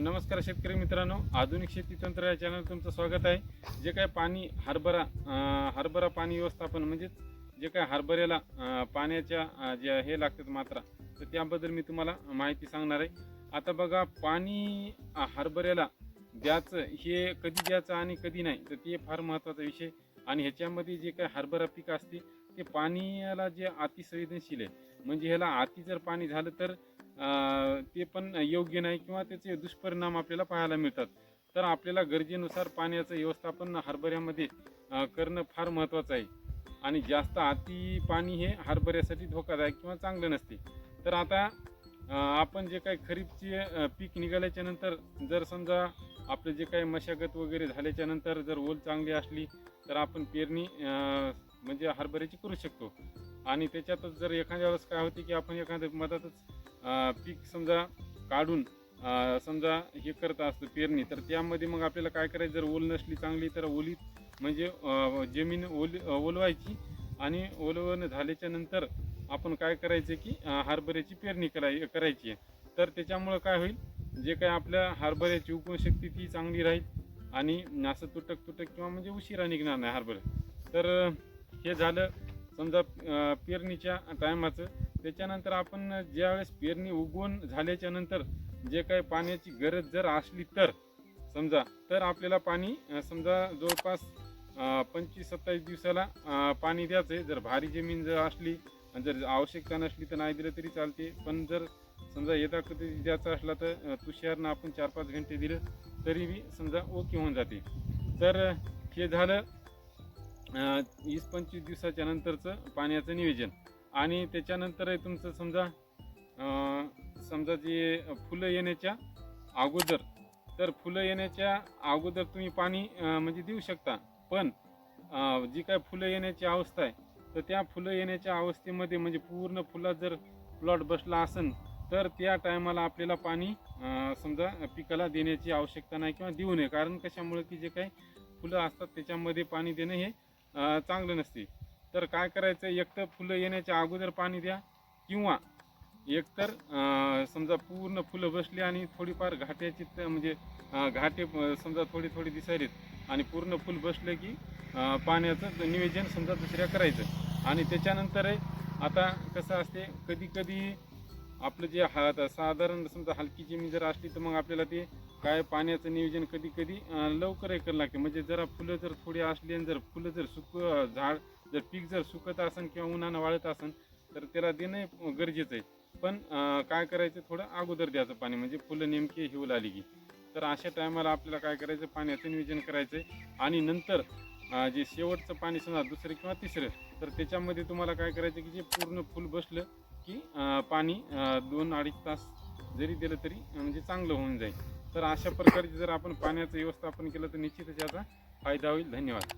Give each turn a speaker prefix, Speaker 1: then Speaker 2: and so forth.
Speaker 1: नमस्कार शेतकरी मित्रांनो. आधुनिक शेती तंत्र या चॅनल तुमचं स्वागत आहे. जे काय पाणी हरभरा हरभरा पाणी व्यवस्थापन म्हणजेच जे काय हरभऱ्याला पाण्याच्या ज्या हे लागतात मात्रा तर त्याबद्दल मी तुम्हाला माहिती सांगणार आहे. आता बघा पाणी हरभऱ्याला द्यायचं हे कधी द्यायचं आणि कधी नाही तर ते फार महत्त्वाचा विषय. आणि ह्याच्यामध्ये जे काय हरभरा पीक असते ते पाण्याला जे अतिसंवेदनशील आहे म्हणजे ह्याला अति जर पाणी झालं तर ते पण योग्य नाही किंवा त्याचे दुष्परिणाम आपल्याला पाहायला मिळतात. तर आपल्याला गरजेनुसार पाण्याचं व्यवस्थापन हरभऱ्यामध्ये करणं फार महत्त्वाचं आहे. आणि जास्त अति पाणी हे हरभऱ्यासाठी धोकादायक किंवा चांगलं नसते. तर आता आपण जे काही खरीपचे पीक निघाल्याच्या नंतर जर समजा आपलं जे काही मशागत वगैरे झाल्याच्यानंतर जर ओल चांगली असली तर आपण पेरणी म्हणजे हरभऱ्याची करू शकतो. आणि त्याच्यातच जर एखाद्या वेळेस काय होते की आपण एखाद्या मधातच पीक समजा काढून समजा हे करत असतो पेरणी तर त्यामध्ये मग आपल्याला काय करायचं? जर ओल नसली चांगली तर ओलीत म्हणजे जमीन ओल ओलवायची आणि ओलवणं झाल्याच्यानंतर आपण काय करायचं की हरभऱ्याची पेरणी कराय करायची आहे. तर त्याच्यामुळं काय होईल? जे काय आपल्या हरभऱ्याची उपशक्ती ती चांगली राहील आणि असं तुटक तुटक किंवा म्हणजे उशिरा निघणार नाही हरभरा. तर हे झालं समजा पेरणीच्या टायमाचं. त्याच्यानंतर आपण ज्यावेळेस पेरणी उगवून झाल्याच्यानंतर जे काही पाण्याची गरज जर असली तर समजा तर आपल्याला पाणी समजा जवळपास पंचवीस सत्तावीस दिवसाला पाणी द्यायचं आहे जर भारी जमीन जर असली जर आवश्यकता नसली तर नाही दिलं तरी चालते. पण जर समजा येता कधी द्यायचा असला तर तुषारनं आपण चार पाच घंटे दिलं तरी बी समजा ओके होऊन जाते. तर हे झालं वीस पंचवीस दिवसाच्या नंतरचं पाण्याचं नियोजन. आणि त्याच्यानंतर आहे तुमचं समजा समजा जे फुलं येण्याच्या अगोदर तर फुलं येण्याच्या अगोदर तुम्ही पाणी म्हणजे देऊ शकता. पण जी काय फुलं येण्याची अवस्था आहे तर त्या फुलं येण्याच्या अवस्थेमध्ये म्हणजे पूर्ण फुलात जर प्लॉट बसला असेल तर त्या टायमाला आपल्याला पाणी समजा पिकाला देण्याची आवश्यकता नाही किंवा देऊ नये. कारण कशामुळे की जे काही फुलं असतात त्याच्यामध्ये पाणी देणं हे चांगलं नसते. तर काय करायचं एकतर फुलं येण्याच्या अगोदर पाणी द्या किंवा एकतर समजा पूर्ण फुलं बसली आणि थोडीफार घाट्याची म्हणजे घाटे समजा थोडी थोडी दिसायलेत आणि पूर्ण फुल बसलं की पाण्याचं नियोजन समजा दुसऱ्या करायचं. आणि त्याच्यानंतर आता कसं असते कधी कधी आपलं जे हा साधारण समजा हलकी जमीन जर असली तर मग आपल्याला ते काय पाण्याचं नियोजन कधी कधी लवकर हे करावं लागते. म्हणजे जरा फुलं जर थोडी असली आणि जर फुलं जर सुक झाड जर पीक जर सुकत असेल किंवा उन्हानं वाळत असेल तर त्याला देणं गरजेचं आहे. पण काय करायचं थोडं अगोदर द्यायचं पाणी. म्हणजे फुलं नेमकी हिवल आली की. तर अशा टायमाला आपल्याला काय करायचं? पाण्याचं नियोजन करायचं आहे आणि नंतर जे शेवटचं पाणी समजा दुसरं किंवा तिसरं तर त्याच्यामध्ये तुम्हाला काय करायचं की जे पूर्ण फुल बसलं की पाणी दोन अडीच तास जरी दिलं तरी म्हणजे चांगलं होऊन जाईल. तर अशा प्रकारचे जर आपण पाण्याचं व्यवस्थापन केलं तर निश्चितच याचा फायदा होईल. धन्यवाद.